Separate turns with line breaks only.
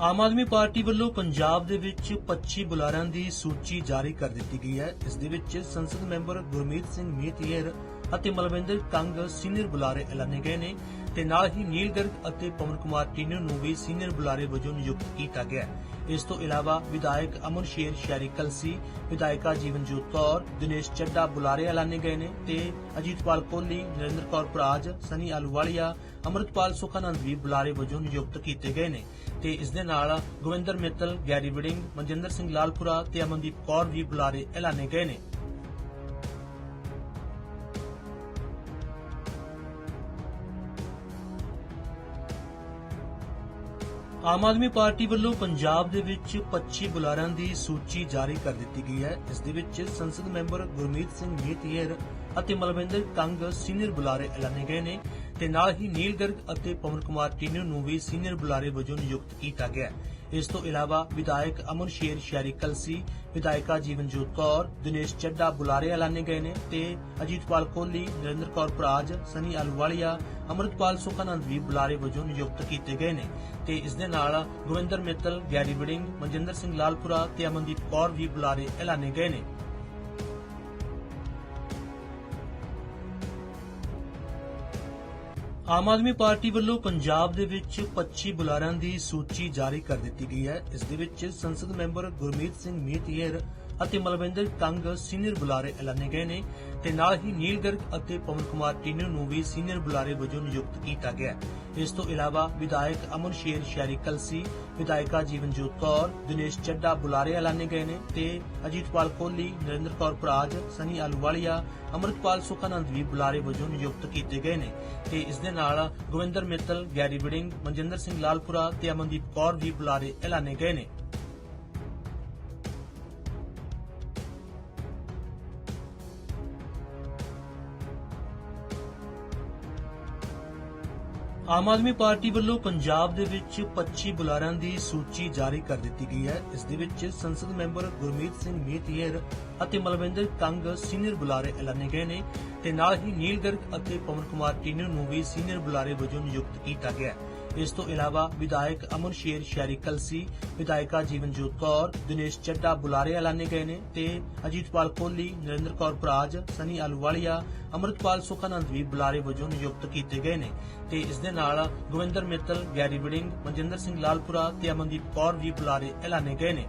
Aam Aadmi party ਵੱਲੋਂ ਪੰਜਾਬ ਦੇ ਵਿੱਚ 25 ਬੁਲਾਰਿਆਂ ਦੀ ਸੂਚੀ ਜਾਰੀ ਕਰ ਦਿੱਤੀ ਗਈ ਹੈ। ਇਸ ਦੇ ਵਿੱਚ ਸੰਸਦ ਮੈਂਬਰ ਗੁਰਮੀਤ ਸਿੰਘ ਮੀਤੀਰ ਅਤੇ ਮਲਵਿੰਦਰ ਕੰਗ ਸੀਨੀਅਰ ਬੁਲਾਰੇ ਐਲਾਨੇ ਗਏ ਨੇ ਤੇ ਨਾਲ ਹੀ ਨੀਲ ਗਰਗ ਅਤੇ ਪਵਨ ਕੁਮਾਰ ਟੀਨੂ ਨੂੰ ਵੀ ਸੀਨੀਅਰ ਬੁਲਾਰੇ ਵਜੋਂ ਨਿਯੁਕਤ ਕੀਤਾ ਗਿਆ ਹੈ। ਇਸ ਤੋਂ ਇਲਾਵਾ ਵਿਧਾਇਕ ਅਮਨ ਸ਼ੇਰ ਸ਼ੈਰੀ ਕਲਸੀ, ਵਿਧਾਇਕਾ ਜੀਵਨਜੋਤ ਕੌਰ, ਦਿਨੇਸ਼ ਚੱਡਾ ਬੁਲਾਰੇ ਐਲਾਨੇ ਗਏ ਨੇ ਤੇ ਅਜੀਤਪਾਲ ਕੋਹਲੀ, ਨਰਿੰਦਰ ਕੌਰ ਪ੍ਰਾਜ ਸਨੀ ਆਲੂਵਾਲੀਆ, ਅਮਰਤਪਾਲ ਸੁਖਾਨੰਦ ਵੀ ਬੁਲਾਰੇ ਵਜੋਂ ਨਿਯੁਕਤ ਕੀਤੇ ਗਏ ਨੇ ਤੇ ਇਸ ਦੇ ਨਾਲ ਗੋਵਿੰਦਰ ਮਿੱਤਲ, ਗੈਰੀ ਵਿਡਿੰਗ ਮਨਜਿੰਦਰ ਸਿੰਘ ਲਾਲਪੁਰਾ ਤੇ ਅਮਨਦੀਪ ਕੌਰ ਵੀ ਬੁਲਾਰੇ ਐਲਾਨੇ ਗਏ ਨੇ। ਆਮ ਆਦਮੀ ਪਾਰਟੀ ਵੱਲੋਂ ਪੰਜਾਬ ਦੇ ਵਿੱਚ 25 ਬੁਲਾਰਿਆਂ ਦੀ ਸੂਚੀ ਜਾਰੀ ਕਰ ਦਿੱਤੀ ਗਈ ਹੈ। ਇਸ ਦੇ ਵਿੱਚ ਸੰਸਦ ਮੈਂਬਰ ਗੁਰਮੀਤ ਸਿੰਘ ਮੀਤੀਰ ਅਤੇ ਮਲਵਿੰਦਰ ਕੰਗ ਸੀਨੀਅਰ ਬੁਲਾਰੇ ਐਲਾਨੇ ਗਏ ਨੇ ਤੇ ਨਾਲ ਹੀ ਨੀਲ ਗਰਗ ਅਤੇ ਪਵਨ ਕੁਮਾਰ ਟੀਨੂ ਨੂੰ ਵੀ ਸੀਨੀਅਰ ਬੁਲਾਰੇ ਵਜੋਂ ਨਿਯੁਕਤ ਕੀਤਾ ਗਿਆ। ਇਸ ਤੋਂ ਇਲਾਵਾ ਵਿਧਾਇਕ ਅਮਨ ਸ਼ੇਰ, ਸ਼ਹਿਰੀ ਕਲਸੀ, ਵਿਧਾਇਕਾ ਜੀਵਨਜੋਤ ਕੌਰ, ਦਿਨੇਸ਼ ਚੱਡਾ ਬੁਲਾਰੇ ਐਲਾਨੇ ਗਏ ਨੇ ਤੇ ਅਜੀਤਪਾਲ ਕੋਹਲੀ ਨਰਿੰਦਰ ਕੌਰ ਪ੍ਰਾਜ ਸਨੀ ਆਲੂਵਾਲੀਆ, ਅਮਰਤਪਾਲ ਸੁਖਾਨੰਦ ਵੀ ਬੁਲਾਰੇ ਵਜੋਂ ਨਿਯੁਕਤ ਕੀਤੇ ਗਏ ਨੇ ਤੇ ਇਸ ਦੇ ਨਾਲ ਗੋਵਿੰਦਰ ਮਿੱਤਲ, ਗੈਰੀ ਵਿਡਿੰਗ ਮਨਜਿੰਦਰ ਸਿੰਘ ਲਾਲਪੁਰਾ ਤੇ ਅਮਨਦੀਪ ਕੌਰ ਵੀ ਬੁਲਾਰੇ ਐਲਾਨੇ ਗਏ ਨੇ। ਆਮ ਆਦਮੀ ਪਾਰਟੀ ਵੱਲੋਂ ਪੰਜਾਬ ਦੇ ਵਿੱਚ 25 ਬੁਲਾਰਿਆਂ ਦੀ ਸੂਚੀ ਜਾਰੀ ਕਰ ਦਿੱਤੀ ਗਈ ਹੈ। ਇਸ ਦੇ ਵਿੱਚ ਸੰਸਦ ਮੈਂਬਰ ਗੁਰਮੀਤ ਸਿੰਘ ਮੀਤੀਰ ਅਤੇ ਮਲਵਿੰਦਰ ਕੰਗ ਸੀਨੀਅਰ ਬੁਲਾਰੇ ਐਲਾਨੇ ਗਏ ਨੇ ਤੇ ਨਾਲ ਹੀ ਨੀਲ ਗਰਗ ਅਤੇ ਪਵਨ ਕੁਮਾਰ ਟੀਨੂ ਨੂੰ ਵੀ ਸੀਨੀਅਰ ਬੁਲਾਰੇ ਵਜੋਂ ਨਿਯੁਕਤ ਕੀਤਾ ਗਿਆ। ਇਸ ਤੋਂ ਇਲਾਵਾ ਵਿਧਾਇਕ ਅਮਨ ਸ਼ੇਰ ਸ਼ੈਰੀ ਕਲਸੀ, ਵਿਧਾਇਕਾ ਜੀਵਨਜੋਤ ਕੌਰ, ਦਿਨੇਸ਼ ਚੱਡਾ ਬੁਲਾਰੇ ਐਲਾਨੇ ਗਏ ਨੇ ਤੇ ਅਜੀਤਪਾਲ ਕੋਹਲੀ, ਨਰਿੰਦਰ ਕੌਰ ਪ੍ਰਾਜ ਸਨੀ ਆਲੂਵਾਲੀਆ, ਅਮਰਤਪਾਲ ਸੁਖਾਨੰਦ ਵੀ ਬੁਲਾਰੇ ਵਜੋਂ ਨਿਯੁਕਤ ਕੀਤੇ ਗਏ ਨੇ ਤੇ ਇਸ ਦੇ ਨਾਲ ਗੋਵਿੰਦਰ ਮਿੱਤਲ, ਗੈਰੀ ਵਿਡਿੰਗ ਮਨਜਿੰਦਰ ਸਿੰਘ ਲਾਲਪੁਰਾ ਤੇ ਅਮਨਦੀਪ ਕੌਰ ਵੀ ਬੁਲਾਰੇ ਐਲਾਨੇ ਗਏ ਨੇ। ਆਮ ਆਦਮੀ ਪਾਰਟੀ ਵੱਲੋਂ ਪੰਜਾਬ ਦੇ ਵਿੱਚ 25 ਬੁਲਾਰਿਆਂ ਦੀ ਸੂਚੀ ਜਾਰੀ ਕਰ ਦਿੱਤੀ ਗਈ ਹੈ। ਇਸ ਦੇ ਵਿੱਚ ਸੰਸਦ ਮੈਂਬਰ ਗੁਰਮੀਤ ਸਿੰਘ ਮੀਤੀਰ ਅਤੇ ਮਲਵਿੰਦਰ ਕੰਗ ਸੀਨੀਅਰ ਬੁਲਾਰੇ ਐਲਾਨੇ ਗਏ ਨੇ ਤੇ ਨਾਲ ਹੀ ਨੀਲ ਗਰਗ ਅਤੇ ਪਵਨ ਕੁਮਾਰ ਟੀਨੂ ਨੂੰ ਵੀ ਸੀਨੀਅਰ ਬੁਲਾਰੇ ਵਜੋਂ ਨਿਯੁਕਤ ਕੀਤਾ ਗਿਆ ਹੈ। ਇਸ ਤੋਂ ਇਲਾਵਾ ਵਿਧਾਇਕ ਅਮਨ ਸ਼ੇਰ ਸ਼ੈਰੀ ਕਲਸੀ, ਵਿਧਾਇਕਾ ਜੀਵਨਜੋਤ ਕੌਰ, ਦਿਨੇਸ਼ ਚੱਡਾ ਬੁਲਾਰੇ ਐਲਾਨੇ ਗਏ ਨੇ ਤੇ ਅਜੀਤਪਾਲ ਕੋਹਲੀ, ਨਰਿੰਦਰ ਕੌਰ ਪ੍ਰਾਜ ਸਨੀ ਆਲੂਵਾਲੀਆ, ਅਮਰਤਪਾਲ ਸੁਖਾਨੰਦ ਵੀ ਬੁਲਾਰੇ ਵਜੋਂ ਨਿਯੁਕਤ ਕੀਤੇ ਗਏ ਨੇ ਤੇ ਇਸ ਦੇ ਨਾਲ ਗੋਵਿੰਦਰ ਮਿੱਤਲ, ਗੈਰੀ ਬੜਿੰਗ ਮਨਜਿੰਦਰ ਸਿੰਘ ਲਾਲਪੁਰਾ ਤੇ ਅਮਨਦੀਪ ਕੌਰ ਵੀ ਬੁਲਾਰੇ ਐਲਾਨੇ ਗਏ ਨੇ।